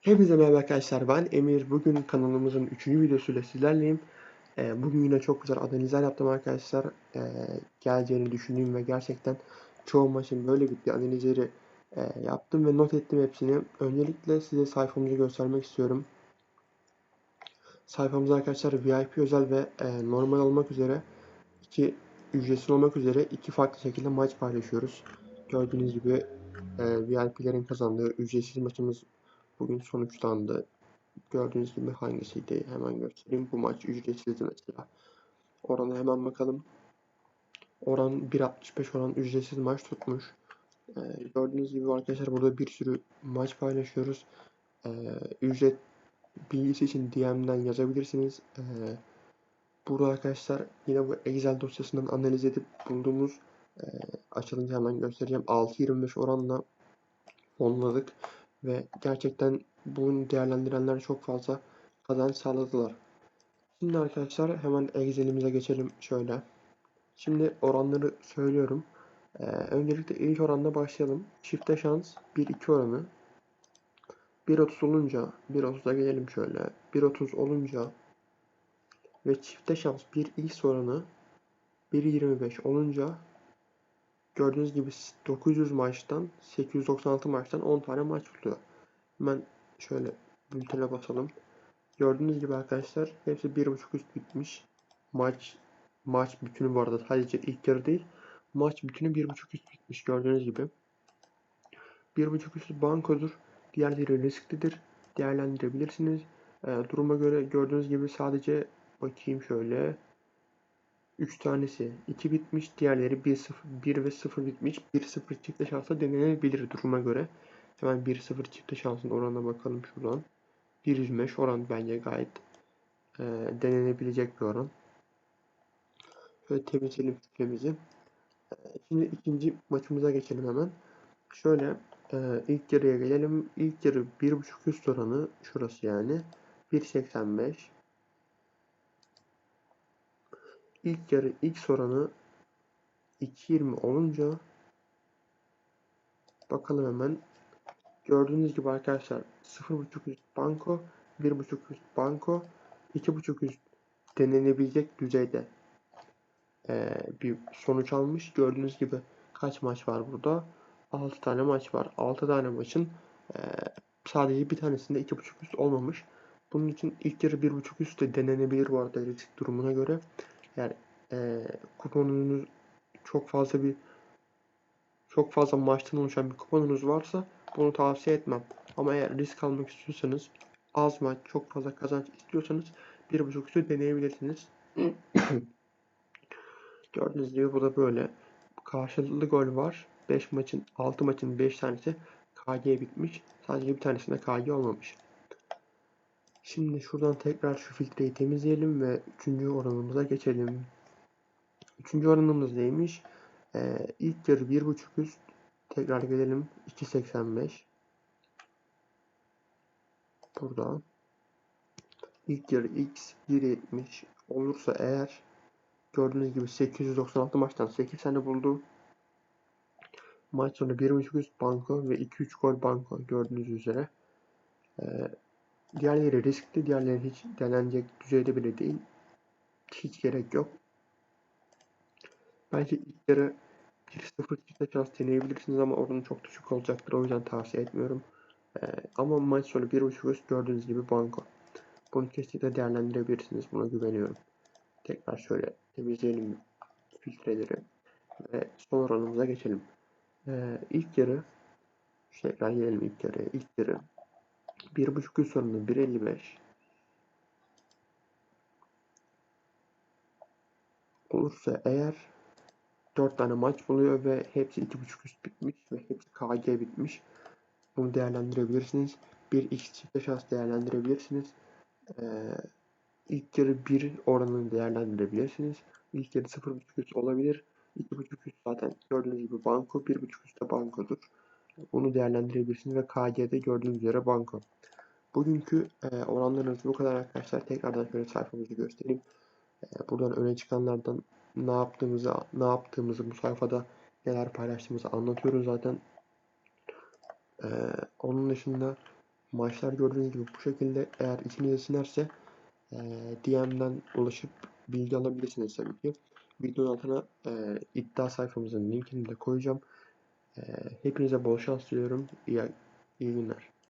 Hepinize merhaba arkadaşlar ben Emir. Bugün kanalımızın 3. videosuyla sizlerleyim. Ee, bugün yine çok güzel analizler yaptım arkadaşlar. Ee, geleceğini düşündüğüm ve gerçekten çoğu maçın böyle bittiği analizleri e, yaptım ve not ettim hepsini. Öncelikle size sayfamızı göstermek istiyorum. Sayfamızda arkadaşlar VIP özel ve e, normal olmak üzere iki ücretsiz olmak üzere iki farklı şekilde maç paylaşıyoruz. Gördüğünüz gibi e, VIP'lerin kazandığı ücretsiz maçımız Bugün sonuçlandı. Gördüğünüz gibi hangisiydi? Hemen göstereyim. Bu maç ücretsizdi mesela. Orana hemen bakalım. Oran 1.65 oran ücretsiz maç tutmuş. Ee, gördüğünüz gibi arkadaşlar burada bir sürü maç paylaşıyoruz. Ee, ücret bilgisi için DM'den yazabilirsiniz. Ee, burada arkadaşlar yine bu Excel dosyasından analiz edip bulduğumuz e, açılınca hemen göstereceğim. 6.25 oranla fonladık ve gerçekten bunu değerlendirenler çok fazla kazanç sağladılar. Şimdi arkadaşlar hemen Excel'imize geçelim şöyle. Şimdi oranları söylüyorum. Ee, öncelikle ilk oranla başlayalım. Çifte şans 1-2 oranı. 1.30 olunca 1.30'a gelelim şöyle. 1.30 olunca ve çifte şans 1x oranı 1.25 olunca Gördüğünüz gibi 900 maçtan 896 maçtan 10 tane maç buluyor. Hemen şöyle bültene basalım. Gördüğünüz gibi arkadaşlar hepsi 1.5 üst bitmiş. Maç maç bütünü bu arada sadece ilk yarı değil. Maç bütünü 1.5 üst bitmiş gördüğünüz gibi. 1.5 üst bankodur. Diğerleri risklidir. Değerlendirebilirsiniz. E, duruma göre gördüğünüz gibi sadece bakayım şöyle 3 tanesi 2 bitmiş. Diğerleri 1, 0, 1 ve 0 bitmiş. 1 0 çifte şansa denenebilir duruma göre. Hemen 1 0 çifte şansın oranına bakalım şuradan. 1.25 oran bence gayet e, denenebilecek bir oran. Şöyle temizleyelim fikrimizi. E, şimdi ikinci maçımıza geçelim hemen. Şöyle e, ilk yarıya gelelim. İlk yarı 1.5 üst oranı şurası yani. 1.85 İlk yarı X oranı 2.20 olunca bakalım hemen. Gördüğünüz gibi arkadaşlar 0.5 üst banko, 1.5 üst banko, 2.5 üst denenebilecek düzeyde ee, bir sonuç almış. Gördüğünüz gibi kaç maç var burada? 6 tane maç var. 6 tane maçın e, sadece bir tanesinde 2.5 üst olmamış. Bunun için ilk yarı 1.5 üst de denenebilir bu arada risk durumuna göre. Yani e, kuponunuz çok fazla bir çok fazla maçtan oluşan bir kuponunuz varsa bunu tavsiye etmem. Ama eğer risk almak istiyorsanız az maç çok fazla kazanç istiyorsanız bir buçuk üstü deneyebilirsiniz. Gördüğünüz gibi bu da böyle. Karşılıklı gol var. 5 maçın 6 maçın 5 tanesi KG bitmiş. Sadece bir tanesinde KG olmamış. Şimdi şuradan tekrar şu filtreyi temizleyelim ve 3. oranımıza geçelim. 3. oranımız neymiş? Ee, ilk yarı 1.5 üst. Tekrar gelelim. 2.85. Burada. İlk yarı x 1.70 olursa eğer gördüğünüz gibi 896 maçtan 8 tane buldu. Maç sonu 1.5 üst banko ve 2-3 gol banko gördüğünüz üzere. Ee, Diğerleri riskli, diğerleri hiç denenecek düzeyde bile değil. Hiç gerek yok. Belki ilk yarı 1-0 çifte şans deneyebilirsiniz ama oranı çok düşük olacaktır. O yüzden tavsiye etmiyorum. Ee, ama maç sonu 1.5 üst gördüğünüz gibi banko. Bunu kesinlikle değerlendirebilirsiniz. Buna güveniyorum. Tekrar şöyle temizleyelim filtreleri. Ve son oranımıza geçelim. Ee, ilk yarı tekrar gelelim ilk yarıya. İlk yarı 1.5 gün sonra 1.55 olursa eğer 4 tane maç buluyor ve hepsi 2.5 üst bitmiş ve hepsi KG bitmiş. Bunu değerlendirebilirsiniz. Bir x çifte şans değerlendirebilirsiniz. Ee, ilk yarı 1 oranını değerlendirebilirsiniz. İlk yarı 0.5 üst olabilir. 2.5 üst zaten gördüğünüz gibi banko. 1.5 üst de bankodur. Bunu değerlendirebilirsiniz ve KG'de gördüğünüz üzere banko. Bugünkü e, oranlarımız bu kadar arkadaşlar. Tekrardan şöyle sayfamızı göstereyim. E, buradan öne çıkanlardan ne yaptığımızı, ne yaptığımızı bu sayfada neler paylaştığımızı anlatıyoruz zaten. E, onun dışında Maçlar gördüğünüz gibi bu şekilde eğer içinize sinerse e, DM'den ulaşıp bilgi alabilirsiniz tabii ki. Videonun altına e, iddia sayfamızın linkini de koyacağım. Hepinize bol şans diliyorum. İyi, iyi günler.